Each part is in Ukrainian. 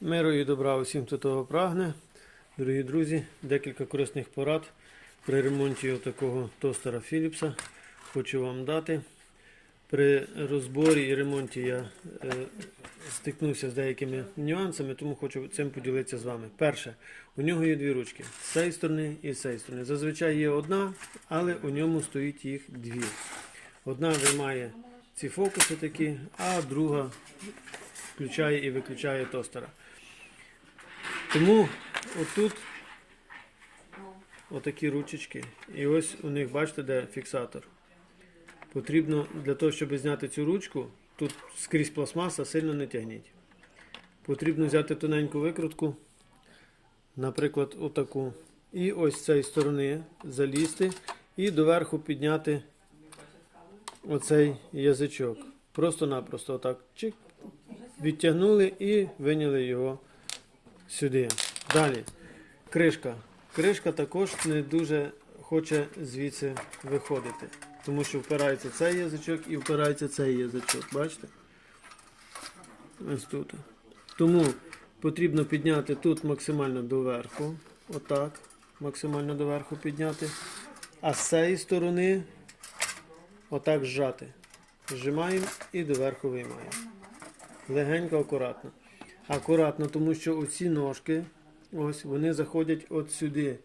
Миру і добра усім, хто того прагне. Дорогі друзі, декілька корисних порад при ремонті такого тостера Philips хочу вам дати. При розборі і ремонті я е, стикнувся з деякими нюансами, тому хочу цим поділитися з вами. Перше, у нього є дві ручки з цієї сторони і з цієї сторони. Зазвичай є одна, але у ньому стоїть їх дві. Одна виймає ці фокуси такі, а друга включає і виключає тостера. Тому отут отакі ручечки. І ось у них, бачите, де фіксатор. Потрібно для того, щоб зняти цю ручку, тут скрізь пластмаса, сильно не тягніть. Потрібно взяти тоненьку викрутку, наприклад, отаку. І ось з цієї сторони залізти і доверху підняти оцей язичок. Просто-напросто отак чик, відтягнули і виняли його сюди. Далі. Кришка. Кришка також не дуже хоче звідси виходити. Тому що впирається цей язичок і впирається цей язичок. Бачите? Ось тут. Тому потрібно підняти тут максимально доверху. Отак. Максимально доверху підняти. А з цієї сторони отак зжати. Зжимаємо і доверху виймаємо. Легенько, акуратно. Акуратно, тому що оці ножки, ось вони заходять от сюди.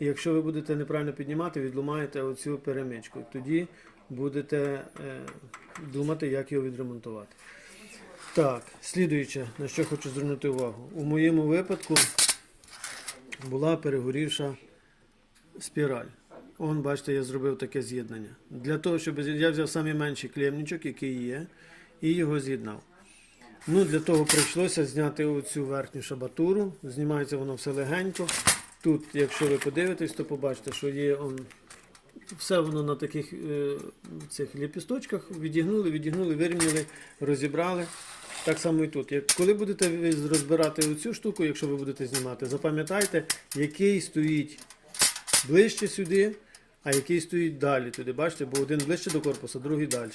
І якщо ви будете неправильно піднімати, відломаєте оцю перемичку. Тоді будете е, думати, як його відремонтувати. Так, слідуюче, на що хочу звернути увагу. У моєму випадку була перегорівша спіраль. Он, бачите, я зробив таке з'єднання. Для того, щоб я взяв найменший клемничок, який є, і його з'єднав. Ну, Для того прийшлося зняти оцю верхню шабатуру. Знімається воно все легенько. Тут, якщо ви подивитесь, то побачите, що є он, все воно на таких е, цих ліпісточках. Відігнули, відігнули, вирівняли, розібрали. Так само і тут. Як, коли будете розбирати оцю штуку, якщо ви будете знімати, запам'ятайте, який стоїть ближче сюди, а який стоїть далі туди. Бачите, бо один ближче до корпуса, другий далі.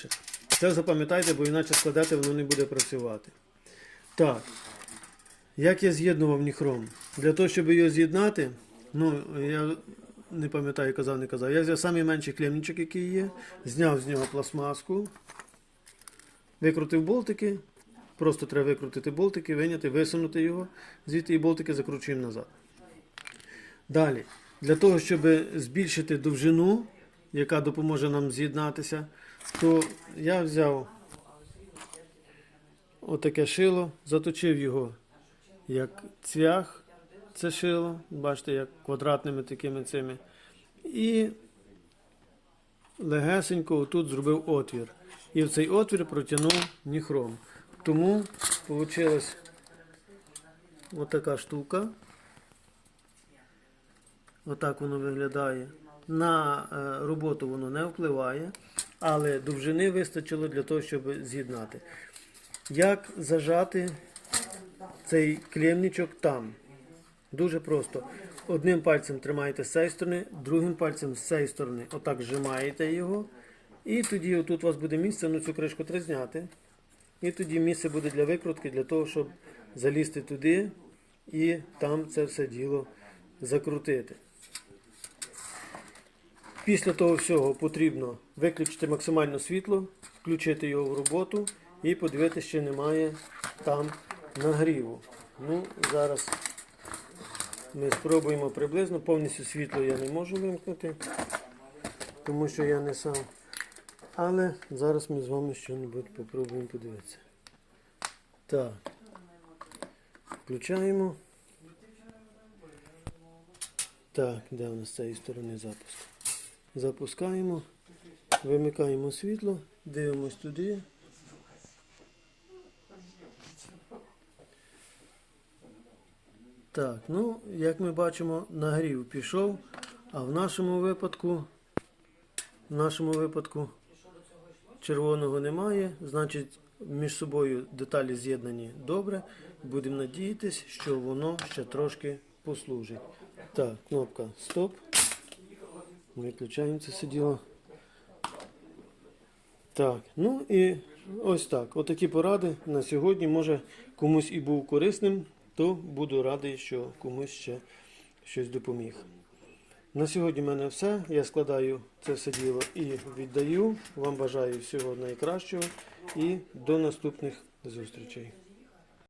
Це запам'ятайте, бо іначе складати воно не буде працювати. Так. Як я з'єднував ніхром? Для того, щоб його з'єднати, ну, я не пам'ятаю, казав, не казав. Я взяв найменший клемничок, який є, зняв з нього пластмаску, викрутив болтики. Просто треба викрутити болтики, виняти, висунути його, звідти і болтики закручуємо назад. Далі, для того, щоб збільшити довжину, яка допоможе нам з'єднатися, то я взяв отаке шило, заточив його як цвях, це шило, бачите, як квадратними такими цими. І легесенько отут зробив отвір. І в цей отвір протягнув ніхром. Тому вийшла отака штука. Отак воно виглядає. На е, роботу воно не впливає, але довжини вистачило для того, щоб з'єднати. Як зажати цей клемничок там? Дуже просто. Одним пальцем тримаєте з цієї сторони, другим пальцем з цієї сторони. Отак зжимаєте його. І тоді отут у вас буде місце, ну цю кришку треба зняти. І тоді місце буде для викрутки, для того, щоб залізти туди і там це все діло закрутити. Після того всього потрібно виключити максимально світло, включити його в роботу і подивитися, чи немає там нагріву. Ну, Зараз ми спробуємо приблизно. Повністю світло я не можу вимкнути, тому що я не сам. Але зараз ми з вами щось попробуємо подивитися. Так. Включаємо. Так, де у нас з цієї сторони запуск? Запускаємо, вимикаємо світло, дивимось туди. Так, ну, як ми бачимо, нагрів пішов, а в нашому випадку, в нашому випадку червоного немає, значить між собою деталі з'єднані добре. Будемо надіятися, що воно ще трошки послужить. Так, кнопка стоп. Виключаємо це все діло. Так, ну і ось так. Отакі поради на сьогодні. Може комусь і був корисним то буду радий, що комусь ще щось допоміг. На сьогодні в мене все. Я складаю це все діло і віддаю. Вам бажаю всього найкращого і до наступних зустрічей.